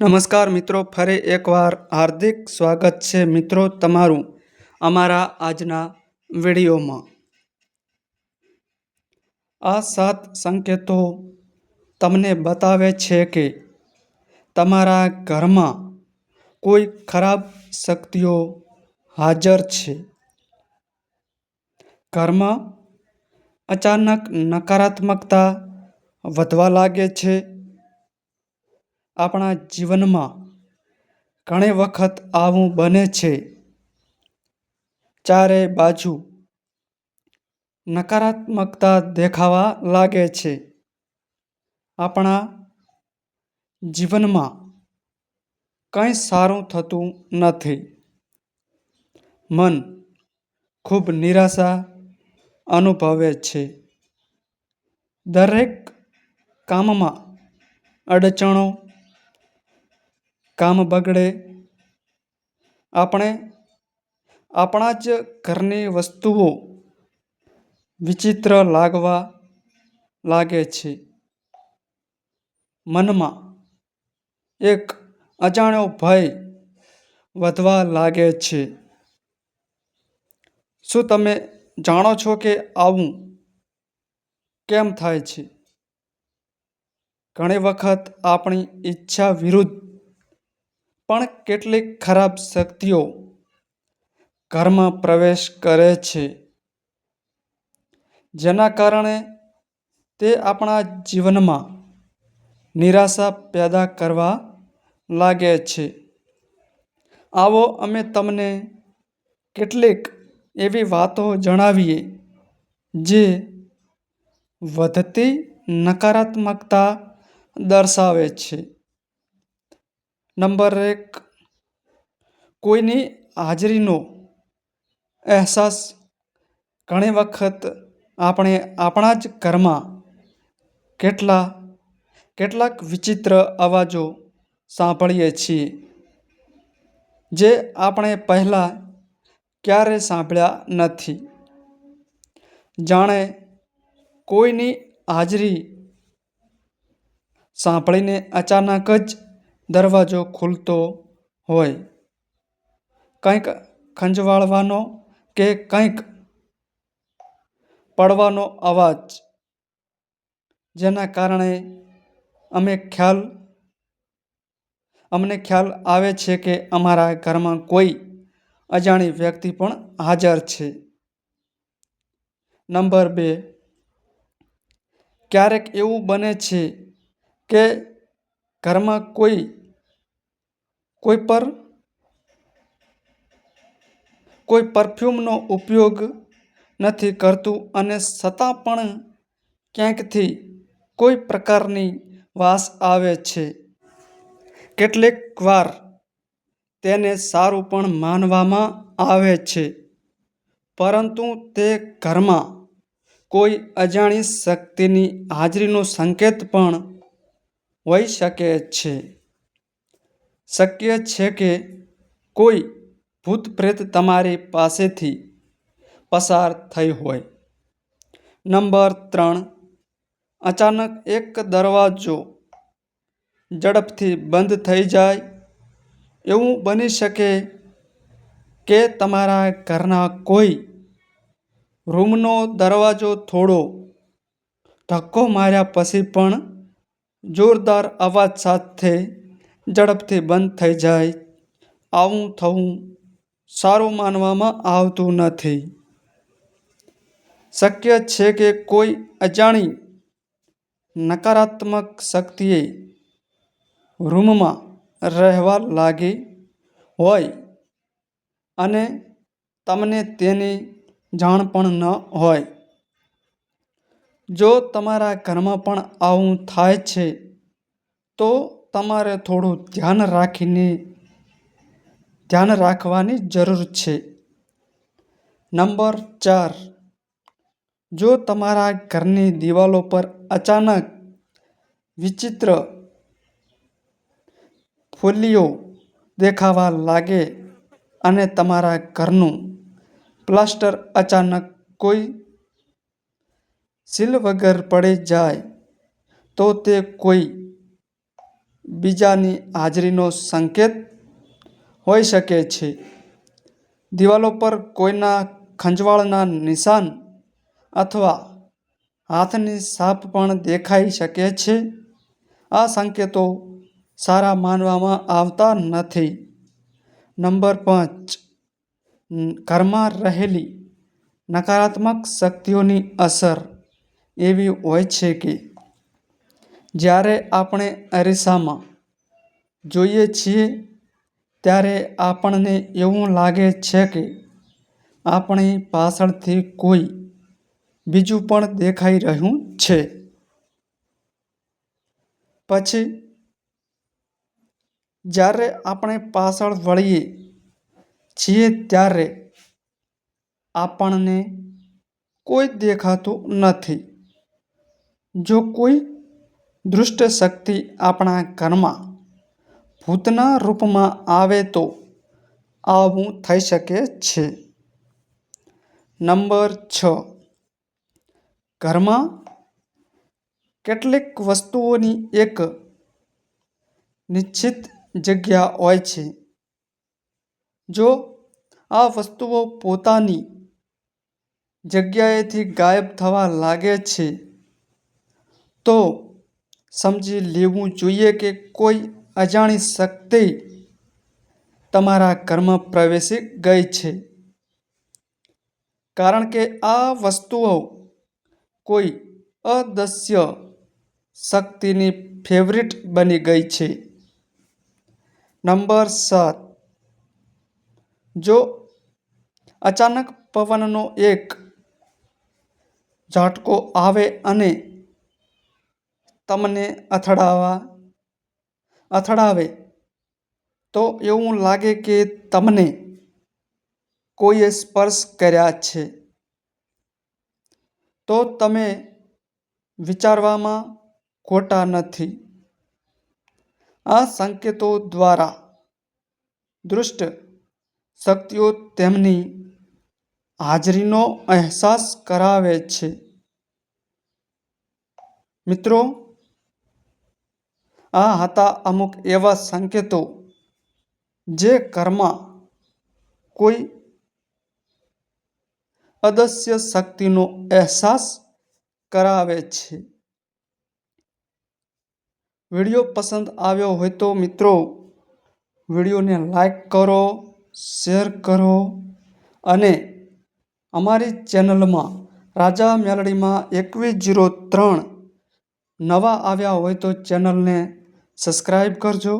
નમસ્કાર મિત્રો, ફરી એકવાર હાર્દિક સ્વાગત છે મિત્રો તમારું અમારા આજના વિડીયોમાં. આ સાત સંકેતો તમને બતાવે છે કે તમારા ઘરમાં કોઈ ખરાબ શક્તિઓ હાજર છે. ઘરમાં અચાનક નકારાત્મકતા વધવા લાગે છે આપણા જીવનમાં ઘણી વખત આવું બને છે. ચારે બાજુ નકારાત્મકતા દેખાવા લાગે છે. આપણા જીવનમાં કંઈ સારું થતું નથી. મન ખૂબ નિરાશા અનુભવે છે. દરેક કામમાં અડચણો કામ બગડે. આપણે આપણા જ ઘરની વસ્તુઓ વિચિત્ર લાગવા લાગે છે. મનમાં એક અજાણ્યો ભય વધવા લાગે છે. શું તમે જાણો છો કે આવું કેમ થાય છે? ઘણી વખત આપણી ઈચ્છા વિરુદ્ધ પણ કેટલીક ખરાબ શક્તિઓ ઘરમાં પ્રવેશ કરે છે, જેના કારણે તે આપણા જીવનમાં નિરાશા પેદા કરવા લાગે છે. આવો અમે તમને કેટલીક એવી વાતો જણાવીએ જે વધતી નકારાત્મકતા દર્શાવે છે. નંબર એક, કોઈની હાજરીનો અહેસાસ ઘણી વખત આપણે આપણા જ ઘરમાં કેટલા, કેટલાક વિચિત્ર અવાજો સાંભળીએ છીએ, જે આપણે પહેલાં ક્યારે સાંભળ્યા નથી. જાણે કોઈની હાજરી સાંભળીને અચાનક જ દરવાજો ખુલતો હોય. કંઈક ખંજવાળવાનો કે કંઈક પડવાનો અવાજ, જેના કારણે અમે ખ્યાલ, અમને ખ્યાલ આવે છે કે અમારા ઘરમાં કોઈ અજાણી વ્યક્તિ પણ હાજર છે. નંબર બે. ક્યારેક એવું બને છે કે ઘરમાં કોઈ કોઈ પર, કોઈ પરફ્યુમનો ઉપયોગ નથી કરતું અને છતાં પણ ક્યાંકથી કોઈ પ્રકારની વાસ આવે છે. કેટલીક વાર તેને સારું પણ માનવામાં આવે છે, પરંતુ તે ઘરમાં કોઈ અજાણી શક્તિની હાજરીનો સંકેત પણ હોઈ શકે છે. શક્ય છે કે કોઈ ભૂત પ્રેત તમારી પાસેથી પસાર થઈ હોય. નંબર ત્રણ. અચાનક એક દરવાજો ઝડપથી બંધ થઈ જાય. એવું બની શકે કે તમારા ઘરના કોઈ રૂમનો દરવાજો થોડો ધક્કો માર્યા પછી પણ જોરદાર અવાજ સાથે ઝડપથી બંધ થઈ જાય. આવું થવું સારું માનવામાં આવતું નથી. શક્ય છે કે કોઈ અજાણી નકારાત્મક શક્તિએ રૂમમાં રહેવા લાગી હોય અને તમને તેની જાણ પણ ન હોય. જો તમારા ઘરમાં પણ આવું થાય છે, તો તમારે થોડું ધ્યાન રાખીને, ધ્યાન રાખવાની જરૂર છે. નંબર ચાર. જો તમારા ઘરની દિવાલો પર અચાનક વિચિત્ર ફોલ્લીઓ દેખાવા લાગે અને તમારા ઘરનું પ્લાસ્ટર અચાનક કોઈ સીલ વગર પડી જાય, તો તે કોઈ બીજાની હાજરીનો સંકેત હોઈ શકે છે. દિવાલો પર કોઈના ખંજવાળના નિશાન અથવા હાથની સાપ પણ દેખાઈ શકે છે. આ સંકેતો સારા માનવામાં આવતા નથી. નંબર પાંચ. ઘરમાં રહેલી નકારાત્મક શક્તિઓની અસર એવી હોય છે કે જ્યારે આપણે અરીસામાં જોઈએ છીએ, ત્યારે આપણને એવું લાગે છે કે આપણી પાછળથી કોઈ બીજું પણ દેખાઈ રહ્યું છે. પછી, જ્યારે આપણે પાછળ વળીએ છીએ, ત્યારે આપણને કોઈ દેખાતું નથી. જો કોઈ દુષ્ટ શક્તિ આપણા ઘરમાં ભૂતના રૂપમાં આવે તો આવું થઈ શકે છે. નંબર છ. ઘરમાં કેટલીક વસ્તુઓની એક નિશ્ચિત જગ્યા હોય છે. જો આ વસ્તુઓ પોતાની જગ્યાએથી ગાયબ થવા લાગે છે, તો સમજી લેવું જોઈએ કે કોઈ અજાણી શક્તિ તમારા ઘરમાં પ્રવેશી ગઈ છે. કારણ કે આ વસ્તુઓ કોઈ અદશ્ય શક્તિની ફેવરિટ બની ગઈ છે. નંબર સાત. જો અચાનક પવનનો એક ઝાટકો આવે અને તમને અથડાવા, અથડાવે, તો એવું લાગે કે તમને કોઈએ સ્પર્શ કર્યા છે. તો તમે વિચારવામાં ખોટા નથી. આ સંકેતો દ્વારા દૃષ્ટ શક્તિઓ તેમની હાજરીનો અહેસાસ કરાવે છે. મિત્રો આ હતા અમુક એવા સંકેતો જે ઘરમાં કોઈ અદૃશ્ય શક્તિનો અહેસાસ કરાવે છે. વીડિયો પસંદ આવ્યો હોય તો મિત્રો વિડીયોને લાઈક કરો, શેર કરો અને અમારી ચેનલમાં રાજા મેલડીમાં એકવીસ જીરો ત્રણ નવા આવ્યા હોય તો ચેનલને સબસ્ક્રાઈબ કરજો.